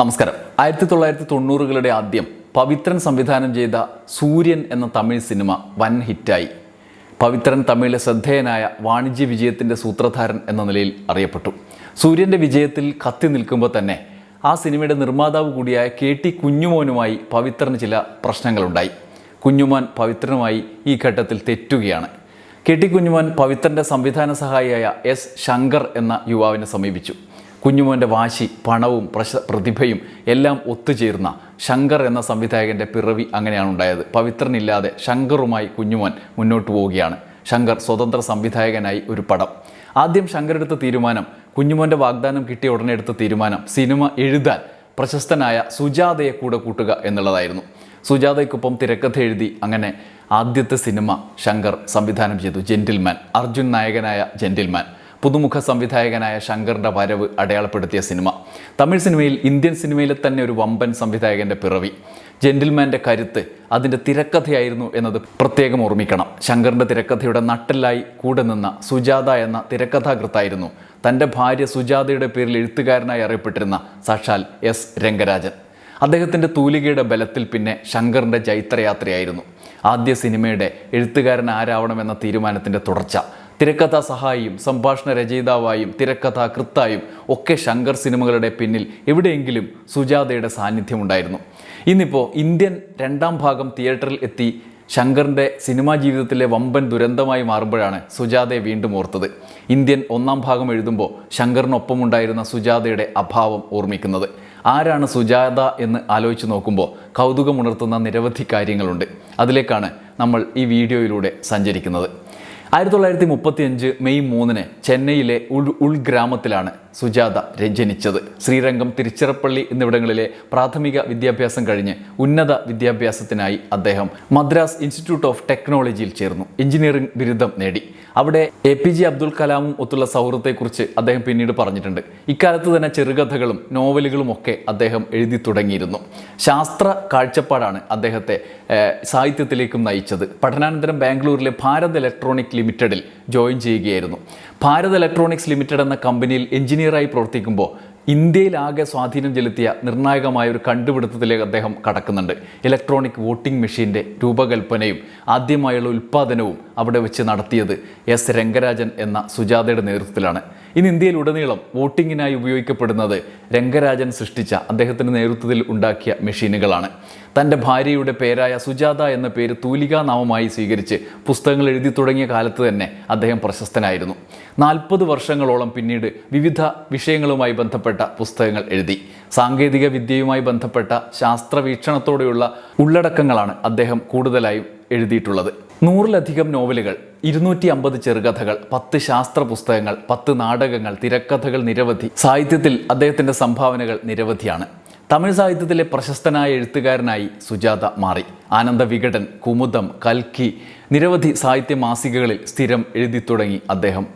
നമസ്കാരം. ആയിരത്തി തൊള്ളായിരത്തി തൊണ്ണൂറുകളുടെ ആദ്യം പവിത്രൻ സംവിധാനം ചെയ്ത സൂര്യൻ എന്ന തമിഴ് സിനിമ വൻ ഹിറ്റായി. പവിത്രൻ തമിഴിലെ ശ്രദ്ധേയനായ വാണിജ്യ വിജയത്തിന്റെ സൂത്രധാരൻ എന്ന നിലയിൽ അറിയപ്പെട്ടു. സൂര്യന്റെ വിജയത്തിൽ കത്തി നിൽക്കുമ്പോൾ തന്നെ ആ സിനിമയുടെ നിർമ്മാതാവ് കൂടിയായ കെ ടി കുഞ്ഞുമോനുമായി പവിത്രന് ചില പ്രശ്നങ്ങളുണ്ടായി. കുഞ്ഞുമോൻ പവിത്രനുമായി ഈ ഘട്ടത്തിൽ തെറ്റുകയാണ്. കെ ടി കുഞ്ഞുമോൻ പവിത്രന്റെ സംവിധാന സഹായിയായ എസ് ശങ്കർ എന്ന യുവാവിനെ സമീപിച്ചു. കുഞ്ഞുമോന്റെ വാശി പണവും പ്രശ പ്രതിഭയും എല്ലാം ഒത്തുചേർന്ന ശങ്കർ എന്ന സംവിധായകന്റെ പിറവി അങ്ങനെയാണ് ഉണ്ടായത്. പവിത്രനില്ലാതെ ശങ്കറുമായി കുഞ്ഞുമോൻ മുന്നോട്ട് പോവുകയാണ്. ശങ്കർ സ്വതന്ത്ര സംവിധായകനായി ഒരു പടം. ആദ്യം ശങ്കർ എടുത്ത തീരുമാനം കുഞ്ഞുമോന്റെ വാഗ്ദാനം കിട്ടിയ ഉടനെ എടുത്ത തീരുമാനം സിനിമ എഴുതാൻ പ്രശസ്തനായ സുജാതയെ കൂടെ കൂട്ടുക എന്നുള്ളതായിരുന്നു. സുജാതയ്ക്കൊപ്പം തിരക്കഥ എഴുതി അങ്ങനെ ആദ്യത്തെ സിനിമ ശങ്കർ സംവിധാനം ചെയ്തു ജെന്റിൽമാൻ അർജുൻ നായകനായ ജെന്റിൽമാൻ. പുതുമുഖ സംവിധായകനായ ശങ്കറിന്റെ വരവ് അടയാളപ്പെടുത്തിയ സിനിമ. തമിഴ് സിനിമയിൽ ഇന്ത്യൻ സിനിമയിലെ തന്നെ ഒരു വമ്പൻ സംവിധായകന്റെ പിറവി. ജെന്റിൽമാന്റെ കരുത്ത് അതിന്റെ തിരക്കഥയായിരുന്നു എന്നത് പ്രത്യേകം ഓർമ്മിക്കണം. ശങ്കറിന്റെ തിരക്കഥയുടെ നട്ടലായി കൂടെ നിന്ന സുജാത എന്ന തിരക്കഥാകൃത്തായിരുന്നു തന്റെ ഭാര്യ സുജാതയുടെ പേരിൽ എഴുത്തുകാരനായി അറിയപ്പെട്ടിരുന്ന സാക്ഷാൽ എസ്. രംഗരാജൻ. അദ്ദേഹത്തിന്റെ തൂലികയുടെ ബലത്തിൽ പിന്നെ ശങ്കറിന്റെ ജൈത്രയാത്രയായിരുന്നു ആദ്യ സിനിമയുടെ എഴുത്തുകാരൻ ആരാവണമെന്ന തീരുമാനത്തിന്റെ തുടർച്ച. തിരക്കഥാ സഹായിയും സംഭാഷണ രചയിതാവായും തിരക്കഥാകൃത്തായും ഒക്കെ ശങ്കർ സിനിമകളുടെ പിന്നിൽ എവിടെയെങ്കിലും സുജാതയുടെ സാന്നിധ്യമുണ്ടായിരുന്നു. ഇന്നിപ്പോൾ ഇന്ത്യൻ രണ്ടാം ഭാഗം തിയേറ്ററിൽ എത്തി ശങ്കറിന്റെ സിനിമാ ജീവിതത്തിലെ വമ്പൻ ദുരന്തമായി മാറുമ്പോഴാണ് സുജാതയെ വീണ്ടും ഓർത്തത്. ഇന്ത്യൻ ഒന്നാം ഭാഗം എഴുതുമ്പോൾ ശങ്കറിനൊപ്പമുണ്ടായിരുന്ന സുജാതയുടെ അഭാവം ഓർമ്മിക്കുന്നത്. ആരാണ് സുജാത എന്ന് ആലോചിച്ച് നോക്കുമ്പോൾ കൗതുകമുണർത്തുന്ന നിരവധി കാര്യങ്ങളുണ്ട്. അതിലേക്കാണ് നമ്മൾ ഈ വീഡിയോയിലൂടെ സഞ്ചരിക്കുന്നത്. ആയിരത്തി തൊള്ളായിരത്തി മുപ്പത്തി അഞ്ച് മെയ് മൂന്നിന് ചെന്നൈയിലെ ഉൾ ഉൾഗ്രാമത്തിലാണ് സുജാത ജനിച്ചത് ശ്രീരംഗം തിരുച്ചിറപ്പള്ളി എന്നിവിടങ്ങളിലെ പ്രാഥമിക വിദ്യാഭ്യാസം കഴിഞ്ഞ് ഉന്നത വിദ്യാഭ്യാസത്തിനായി അദ്ദേഹം മദ്രാസ് ഇൻസ്റ്റിറ്റ്യൂട്ട് ഓഫ് ടെക്നോളജിയിൽ ചേർന്നു. എഞ്ചിനീയറിംഗ് ബിരുദം നേടി. അവിടെ എ പി ജെ അബ്ദുൽ കലാമും ഒത്തുള്ള സൗഹൃദത്തെക്കുറിച്ച് അദ്ദേഹം പിന്നീട് പറഞ്ഞിട്ടുണ്ട്. ഇക്കാലത്ത് തന്നെ ചെറുകഥകളും നോവലുകളും ഒക്കെ അദ്ദേഹം എഴുതി തുടങ്ങിയിരുന്നു. ശാസ്ത്ര കാഴ്ചപ്പാടാണ് അദ്ദേഹത്തെ സാഹിത്യത്തിലേക്കും നയിച്ചത്. പഠനാനന്തരം ബാംഗ്ലൂരിലെ ഭാരത് ഇലക്ട്രോണിക് ലിമിറ്റഡിൽ ജോയിൻ ചെയ്യുകയായിരുന്നു. ഭാരത് ഇലക്ട്രോണിക്സ് ലിമിറ്റഡ് എന്ന കമ്പനിയിൽ എഞ്ചിനീയറായി പ്രവർത്തിക്കുമ്പോൾ ഇന്ത്യയിലാകെ സ്വാധീനം ചെലുത്തിയ നിർണായകമായ ഒരു കണ്ടുപിടുത്തത്തിലേക്ക് അദ്ദേഹം കടക്കുന്നുണ്ട്. ഇലക്ട്രോണിക് വോട്ടിംഗ് മെഷീന്റെ രൂപകൽപ്പനയും ആദ്യമായുള്ള ഉൽപ്പാദനവും അവിടെ വെച്ച് നടത്തിയത് എസ് രംഗരാജൻ എന്ന സുജാതയുടെ നേതൃത്വത്തിലാണ്. ഇന്ന് ഇന്ത്യയിൽ ഉടനീളം വോട്ടിങ്ങിനായി ഉപയോഗിക്കപ്പെടുന്നത് രംഗരാജൻ സൃഷ്ടിച്ച അദ്ദേഹത്തിന്റെ നേതൃത്വത്തിൽ ഉണ്ടാക്കിയ മെഷീനുകളാണ്. തന്റെ ഭാര്യയുടെ പേരായ സുജാത എന്ന പേര് തൂലികാ നാമമായി സ്വീകരിച്ച് പുസ്തകങ്ങൾ എഴുതി തുടങ്ങിയ കാലത്ത് തന്നെ അദ്ദേഹം പ്രശസ്തനായിരുന്നു. നാൽപ്പത് വർഷങ്ങളോളം പിന്നീട് വിവിധ വിഷയങ്ങളുമായി ബന്ധപ്പെട്ട പുസ്തകങ്ങൾ എഴുതി. സാങ്കേതിക വിദ്യയുമായി ബന്ധപ്പെട്ട ശാസ്ത്രവീക്ഷണത്തോടെയുള്ള ഉള്ളടക്കങ്ങളാണ് അദ്ദേഹം കൂടുതലായും എഴുതിയിട്ടുള്ളത്. നൂറിലധികം നോവലുകൾ ഇരുന്നൂറ്റി അമ്പത് ചെറുകഥകൾ പത്ത് ശാസ്ത്ര പുസ്തകങ്ങൾ പത്ത് നാടകങ്ങൾ തിരക്കഥകൾ നിരവധി. സാഹിത്യത്തിൽ അദ്ദേഹത്തിന്റെ സംഭാവനകൾ നിരവധിയാണ്. തമിഴ് സാഹിത്യത്തിലെ പ്രശസ്തനായ എഴുത്തുകാരനായി സുജാത മാറി. ആനന്ദ വികടൻ കുമുദം കൽക്കി നിരവധി സാഹിത്യ മാസികകളിൽ സ്ഥിരം എഴുതി തുടങ്ങി അദ്ദേഹം.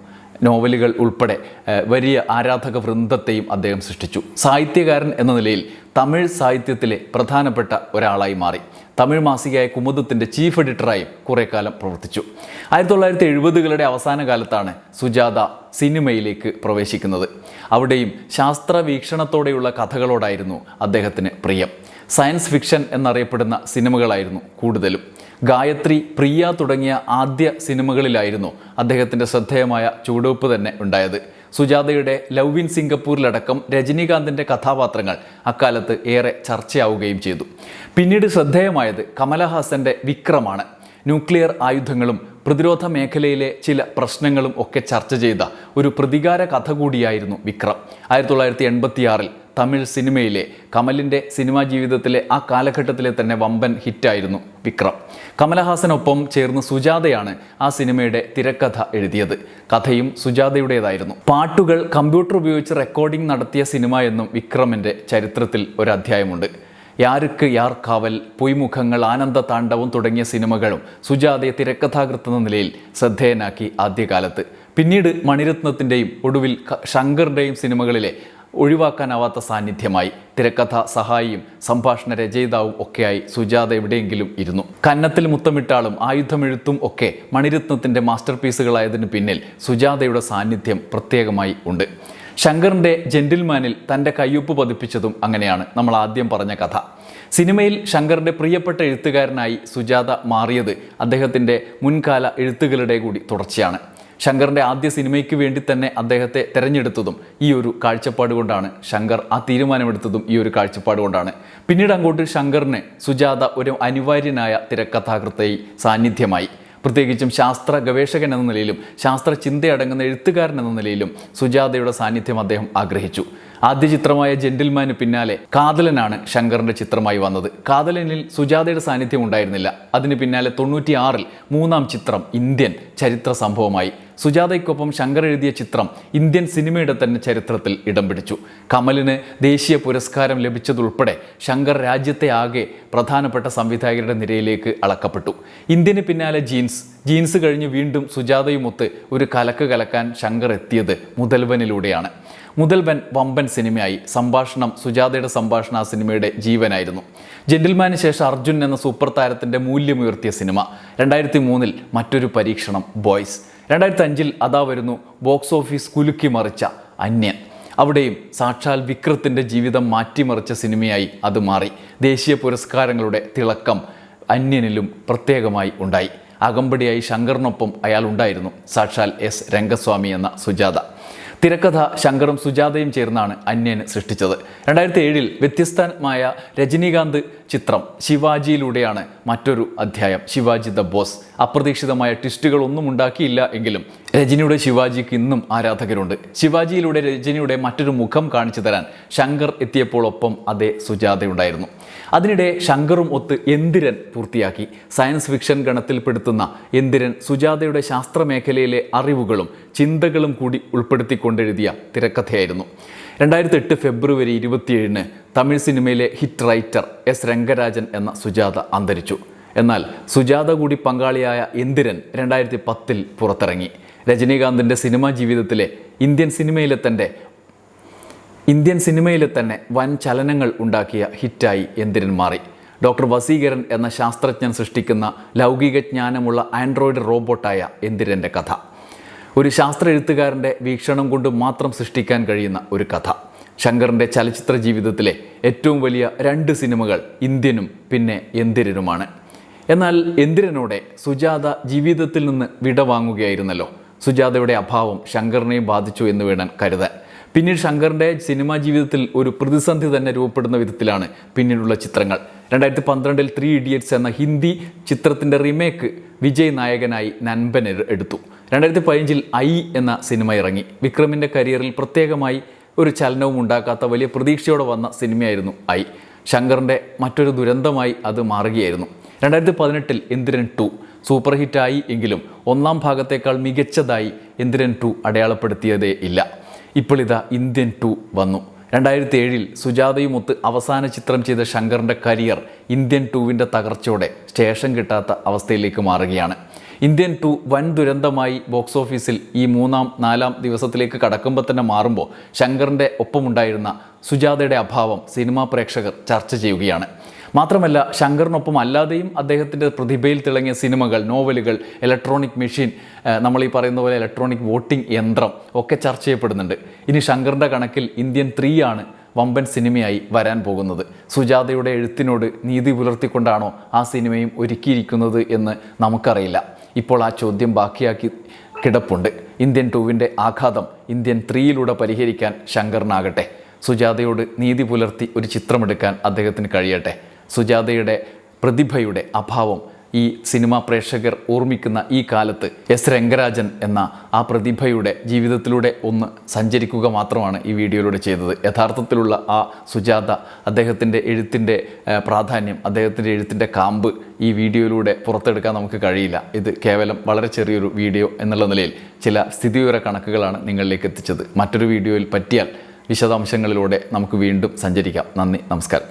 നോവലുകൾ ഉൾപ്പെടെ വലിയ ആരാധക വൃന്ദത്തെയും അദ്ദേഹം സൃഷ്ടിച്ചു. സാഹിത്യകാരൻ എന്ന നിലയിൽ തമിഴ് സാഹിത്യത്തിലെ പ്രധാനപ്പെട്ട ഒരാളായി മാറി. തമിഴ് മാസികയായ കുമുദത്തിന്റെ ചീഫ് എഡിറ്ററായും കുറേ കാലം പ്രവർത്തിച്ചു. ആയിരത്തി തൊള്ളായിരത്തി എഴുപതുകളുടെ അവസാന കാലത്താണ് സുജാത സിനിമയിലേക്ക് പ്രവേശിക്കുന്നത്. അവിടെയും ശാസ്ത്ര വീക്ഷണത്തോടെയുള്ള കഥകളോടായിരുന്നു അദ്ദേഹത്തിന് പ്രിയം. സയൻസ് ഫിക്ഷൻ എന്നറിയപ്പെടുന്ന സിനിമകളായിരുന്നു കൂടുതലും. ഗായത്രി പ്രിയ തുടങ്ങിയ ആദ്യ സിനിമകളിലായിരുന്നു അദ്ദേഹത്തിന്റെ ശ്രദ്ധേയമായ ചുവടുവെപ്പ് തന്നെ ഉണ്ടായത്. സുജാതയുടെ ലവ് ഇൻ സിംഗപ്പൂരിലടക്കം രജനീകാന്തിന്റെ കഥാപാത്രങ്ങൾ അക്കാലത്ത് ഏറെ ചർച്ചയാവുകയും ചെയ്തു. പിന്നീട് ശ്രദ്ധേയമായത് കമലഹാസന്റെ വിക്രമാണ്. ന്യൂക്ലിയർ ആയുധങ്ങളും പ്രതിരോധ മേഖലയിലെ ചില പ്രശ്നങ്ങളും ഒക്കെ ചർച്ച ചെയ്ത ഒരു പ്രതികാര കഥ കൂടിയായിരുന്നു വിക്രം. ആയിരത്തി തൊള്ളായിരത്തി എൺപത്തിയാറിൽ തമിഴ് സിനിമയിലെ കമലിന്റെ സിനിമാ ജീവിതത്തിലെ ആ കാലഘട്ടത്തിലെ തന്നെ വമ്പൻ ഹിറ്റായിരുന്നു വിക്രം. കമലഹാസനൊപ്പം ചേർന്ന് സുജാതയാണ് ആ സിനിമയുടെ തിരക്കഥ എഴുതിയത്. കഥയും സുജാതയുടേതായിരുന്നു. പാട്ടുകൾ കമ്പ്യൂട്ടർ ഉപയോഗിച്ച് റെക്കോർഡിംഗ് നടത്തിയ സിനിമ എന്നും വിക്രമിന്റെ ചരിത്രത്തിൽ ഒരു അധ്യായമുണ്ട്. യാർക്ക് യാർ കാവൽ പൊയ്മുഖങ്ങൾ ആനന്ദ താണ്ഡവം തുടങ്ങിയ സിനിമകളും സുജാതയെ തിരക്കഥാകൃത്ത് എന്ന നിലയിൽ ശ്രദ്ധേയനാക്കി ആദ്യകാലത്ത്. പിന്നീട് മണിരത്നത്തിന്റെയും ഒടുവിൽ ശങ്കറിന്റെയും സിനിമകളിലെ ഒഴിവാക്കാനാവാത്ത സാന്നിധ്യമായി. തിരക്കഥ സഹായിയും സംഭാഷണ രചയിതാവും ഒക്കെയായി സുജാത എവിടെയെങ്കിലും ഇരുന്നു. കന്നത്തിൽ മുത്തമിട്ടാളും ആയുധമെഴുത്തും ഒക്കെ മണിരത്നത്തിന്റെ മാസ്റ്റർ പീസുകളായതിനു പിന്നിൽ സുജാതയുടെ സാന്നിധ്യം പ്രത്യേകമായി ഉണ്ട്. ശങ്കറിന്റെ ജെന്റിൽമാനിൽ തന്റെ കയ്യൊപ്പ് പതിപ്പിച്ചതും അങ്ങനെയാണ് നമ്മൾ ആദ്യം പറഞ്ഞ കഥ. സിനിമയിൽ ശങ്കറിന്റെ പ്രിയപ്പെട്ട എഴുത്തുകാരനായി സുജാത മാറിയത് അദ്ദേഹത്തിന്റെ മുൻകാല എഴുത്തുകളുടെ കൂടി തുടർച്ചയാണ്. ശങ്കറിന്റെ ആദ്യ സിനിമയ്ക്ക് വേണ്ടി തന്നെ അദ്ദേഹത്തെ തിരഞ്ഞെടുത്തതും ഈ ഒരു കാഴ്ചപ്പാട് കൊണ്ടാണ് ശങ്കർ ആ തീരുമാനമെടുത്തതും ഈ ഒരു കാഴ്ചപ്പാട് കൊണ്ടാണ്. പിന്നീട് അങ്ങോട്ട് ശങ്കറിന് സുജാത ഒരു അനിവാര്യനായ തിരക്കഥാകൃത്തായി സാന്നിധ്യമായി. പ്രത്യേകിച്ചും ശാസ്ത്ര ഗവേഷകൻ എന്ന നിലയിലും ശാസ്ത്ര ചിന്തയടങ്ങുന്ന എഴുത്തുകാരൻ എന്ന നിലയിലും സുജാതയുടെ സാന്നിധ്യം അദ്ദേഹം ആഗ്രഹിച്ചു. ആദ്യ ചിത്രമായ ജെന്റിൽമാന് പിന്നാലെ കാതലനാണ് ശങ്കറിന്റെ ചിത്രമായി വന്നത്. കാതലനിൽ സുജാതയുടെ സാന്നിധ്യം ഉണ്ടായിരുന്നില്ല. അതിന് പിന്നാലെ തൊണ്ണൂറ്റിയാറിൽ മൂന്നാം ചിത്രം ഇന്ത്യൻ ചരിത്ര സംഭവമായി. സുജാതയ്ക്കൊപ്പം ശങ്കർ എഴുതിയ ചിത്രം ഇന്ത്യൻ സിനിമയുടെ തന്നെ ചരിത്രത്തിൽ ഇടം പിടിച്ചു. കമലിന് ദേശീയ പുരസ്കാരം ലഭിച്ചതുൾപ്പെടെ ശങ്കർ രാജ്യത്തെ ആകെ പ്രധാനപ്പെട്ട സംവിധായകരുടെ നിരയിലേക്ക് അളക്കപ്പെട്ടു. ഇന്ത്യന് പിന്നാലെ ജീൻസ്. ജീൻസ് കഴിഞ്ഞ് വീണ്ടും സുജാതയുമൊത്ത് ഒരു കലക്ക് കലക്കാൻ ശങ്കർ എത്തിയത് മുതൽവനിലൂടെയാണ്. മുതൽവൻ വമ്പൻ സിനിമയായി. സംഭാഷണം സുജാതയുടെ സംഭാഷണം ആ സിനിമയുടെ ജീവനായിരുന്നു. ജെന്റിൽമാന് ശേഷം അർജുൻ എന്ന സൂപ്പർ താരത്തിന്റെ മൂല്യമുയർത്തിയ സിനിമ. രണ്ടായിരത്തി മൂന്നിൽ മറ്റൊരു പരീക്ഷണം ബോയ്സ്. രണ്ടായിരത്തി അഞ്ചിൽ അതാ വരുന്നു ബോക്സ് ഓഫീസ് കുലുക്കി മറിച്ച അന്യൻ. അവിടെയും സാക്ഷാൽ വിക്രത്തിന്റെ ജീവിതം മാറ്റിമറിച്ച സിനിമയായി അത് മാറി. ദേശീയ പുരസ്കാരങ്ങളുടെ തിളക്കം അന്യനിലും പ്രത്യേകമായി ഉണ്ടായി. അകമ്പടിയായി ശങ്കറിനൊപ്പം അയാൾ ഉണ്ടായിരുന്നു. സാക്ഷാൽ എസ് രംഗസ്വാമി എന്ന സുജാത. തിരക്കഥ ശങ്കറും സുജാതയും ചേർന്നാണ് അന്യന് സൃഷ്ടിച്ചത്. രണ്ടായിരത്തി ഏഴിൽ വ്യത്യസ്തമായ രജനീകാന്ത് ചിത്രം ശിവാജിയിലൂടെയാണ് മറ്റൊരു അധ്യായം ശിവാജി ദ ബോസ്. അപ്രതീക്ഷിതമായ ട്വിസ്റ്റുകൾ ഒന്നും ഉണ്ടാക്കിയില്ല എങ്കിലും രജനിയുടെ ശിവാജിക്ക് ഇന്നും ആരാധകരുണ്ട്. ശിവാജിയിലൂടെ രജനിയുടെ മറ്റൊരു മുഖം കാണിച്ചു തരാൻ ശങ്കർ എത്തിയപ്പോൾ ഒപ്പം അതേ സുജാതയുണ്ടായിരുന്നു. അതിനിടെ ശങ്കറും ഒത്ത് എന്തിരൻ പൂർത്തിയാക്കി. സയൻസ് ഫിക്ഷൻ ഗണത്തിൽപ്പെടുത്തുന്ന എന്തിരൻ സുജാതയുടെ ശാസ്ത്രമേഖലയിലെ അറിവുകളും ചിന്തകളും കൂടി ഉൾപ്പെടുത്തിക്കൊണ്ടെഴുതിയ തിരക്കഥയായിരുന്നു. രണ്ടായിരത്തി എട്ട് ഫെബ്രുവരി ഇരുപത്തിയേഴിന് തമിഴ് സിനിമയിലെ ഹിറ്റ് റൈറ്റർ എസ് രംഗരാജൻ എന്ന സുജാത അന്തരിച്ചു. എന്നാൽ സുജാത കൂടി പങ്കാളിയായ എന്തിരൻ രണ്ടായിരത്തി പത്തിൽ പുറത്തിറങ്ങി. രജനീകാന്തിന്റെ സിനിമാ ജീവിതത്തിലെ ഇന്ത്യൻ സിനിമയിലെ തന്റെ ഇന്ത്യൻ സിനിമയിലെ തന്നെ വൻ ചലനങ്ങൾ ഉണ്ടാക്കിയ ഹിറ്റായി എന്തിരൻ മാറി. ഡോക്ടർ വസീകരൻ എന്ന ശാസ്ത്രജ്ഞൻ സൃഷ്ടിക്കുന്ന ലൗകിക ജ്ഞാനമുള്ള ആൻഡ്രോയിഡ് റോബോട്ടായ എന്തിരന്റെ കഥ. ഒരു ശാസ്ത്ര എഴുത്തുകാരന്റെ വീക്ഷണം കൊണ്ട് മാത്രം സൃഷ്ടിക്കാൻ കഴിയുന്ന ഒരു കഥ. ശങ്കറിന്റെ ചലച്ചിത്ര ജീവിതത്തിലെ ഏറ്റവും വലിയ രണ്ട് സിനിമകൾ ഇന്ത്യനും പിന്നെ എന്തിരനുമാണ് എന്നാൽ എന്തിരനോടെ സുജാത ജീവിതത്തിൽ നിന്ന് വിട വാങ്ങുകയായിരുന്നല്ലോ സുജാതയുടെ അഭാവം ശങ്കറിനെയും ബാധിച്ചു എന്ന് വേണം കരുതാൻ. പിന്നീട് ശങ്കറിന്റെ സിനിമാ ജീവിതത്തിൽ ഒരു പ്രതിസന്ധി തന്നെ രൂപപ്പെടുന്ന വിധത്തിലാണ് പിന്നീടുള്ള ചിത്രങ്ങൾ. രണ്ടായിരത്തി പന്ത്രണ്ടിൽ ത്രീ ഇഡിയറ്റ്സ് എന്ന ഹിന്ദി ചിത്രത്തിന്റെ റീമേക്ക് വിജയ് നായകനായി നൻപൻ എടുത്തു. രണ്ടായിരത്തി പതിനഞ്ചിൽ ഐ എന്ന സിനിമ ഇറങ്ങി. വിക്രമിന്റെ കരിയറിൽ പ്രത്യേകമായി ഒരു ചലനവും ഉണ്ടാക്കാത്ത വലിയ പ്രതീക്ഷയോടെ വന്ന സിനിമയായിരുന്നു ഐ. ശങ്കറിന്റെ മറ്റൊരു ദുരന്തമായി അത് മാറുകയായിരുന്നു. രണ്ടായിരത്തി പതിനെട്ടിൽ ഇന്ദ്രൻ ടു. സൂപ്പർ ഹിറ്റായി എങ്കിലും ഒന്നാം ഭാഗത്തേക്കാൾ മികച്ചതായി ഇന്ദ്രൻ ടു അടയാളപ്പെടുത്തിയതേ ഇല്ല. ഇപ്പോൾ ഇതാ ഇന്ത്യൻ ടു വന്നു. രണ്ടായിരത്തി ഏഴിൽ സുജാതയുമൊത്ത് അവസാന ചിത്രം ചെയ്ത ശങ്കറിന്റെ കരിയർ ഇന്ത്യൻ ടൂവിന്റെ തകർച്ചയോടെ സ്റ്റേഷൻ കിട്ടാത്ത അവസ്ഥയിലേക്ക് മാറുകയാണ്. ഇന്ത്യൻ ടു വൻ ദുരന്തമായി ബോക്സ് ഓഫീസിൽ ഈ മൂന്നാം നാലാം ദിവസത്തിലേക്ക് കടക്കുമ്പോൾ തന്നെ മാറുമ്പോൾ ശങ്കറിന്റെ ഒപ്പമുണ്ടായിരുന്ന സുജാതയുടെ അഭാവം സിനിമാ പ്രേക്ഷകർ ചർച്ച ചെയ്യുകയാണ്. മാത്രമല്ല ശങ്കറിനൊപ്പം അല്ലാതെയും അദ്ദേഹത്തിന്റെ പ്രതിഭയിൽ തിളങ്ങിയ സിനിമകൾ നോവലുകൾ ഇലക്ട്രോണിക് മെഷീൻ നമ്മൾ ഈ പറയുന്ന പോലെ ഇലക്ട്രോണിക് വോട്ടിംഗ് യന്ത്രം ഒക്കെ ചർച്ച ചെയ്യപ്പെടുന്നുണ്ട്. ഇനി ശങ്കറിന്റെ കണക്കിൽ ഇന്ത്യൻ ത്രീ ആണ് വമ്പൻ സിനിമയായി വരാൻ പോകുന്നത്. സുജാതയുടെ എഴുത്തിനോട് നീതി പുലർത്തിക്കൊണ്ടാണോ ആ സിനിമയും ഒരുക്കിയിരിക്കുന്നത് എന്ന് നമുക്കറിയില്ല. ഇപ്പോൾ ആ ചോദ്യം ബാക്കിയാക്കി കിടപ്പുണ്ട്. ഇന്ത്യൻ ടൂവിന്റെ ആഘാതം ഇന്ത്യൻ ത്രീയിലൂടെ പരിഹരിക്കാൻ ശങ്കറിനാകട്ടെ. സുജാതയോട് നീതി പുലർത്തി ഒരു ചിത്രമെടുക്കാൻ അദ്ദേഹത്തിന് കഴിയട്ടെ. സുജാതയുടെ പ്രതിഭയുടെ അഭാവം ഈ സിനിമാ പ്രേക്ഷകർ ഓർമ്മിക്കുന്ന ഈ കാലത്ത് എസ് രംഗരാജൻ എന്ന ആ പ്രതിഭയുടെ ജീവിതത്തിലൂടെ ഒന്ന് സഞ്ചരിക്കുക മാത്രമാണ് ഈ വീഡിയോയിലൂടെ ചെയ്തത്. യഥാർത്ഥത്തിലുള്ള ആ സുജാത അദ്ദേഹത്തിന്റെ എഴുത്തിന്റെ പ്രാധാന്യം അദ്ദേഹത്തിന്റെ എഴുത്തിന്റെ കാമ്പ് ഈ വീഡിയോയിലൂടെ പുറത്തെടുക്കാൻ നമുക്ക് കഴിയില്ല. ഇത് കേവലം വളരെ ചെറിയൊരു വീഡിയോ എന്നുള്ള നിലയിൽ ചില സ്ഥിതിവിവര കണക്കുകളാണ് നിങ്ങളിലേക്ക് എത്തിച്ചത്. മറ്റൊരു വീഡിയോയിൽ പറ്റിയാൽ വിശദാംശങ്ങളിലൂടെ നമുക്ക് വീണ്ടും സഞ്ചരിക്കാം. നന്ദി നമസ്കാരം.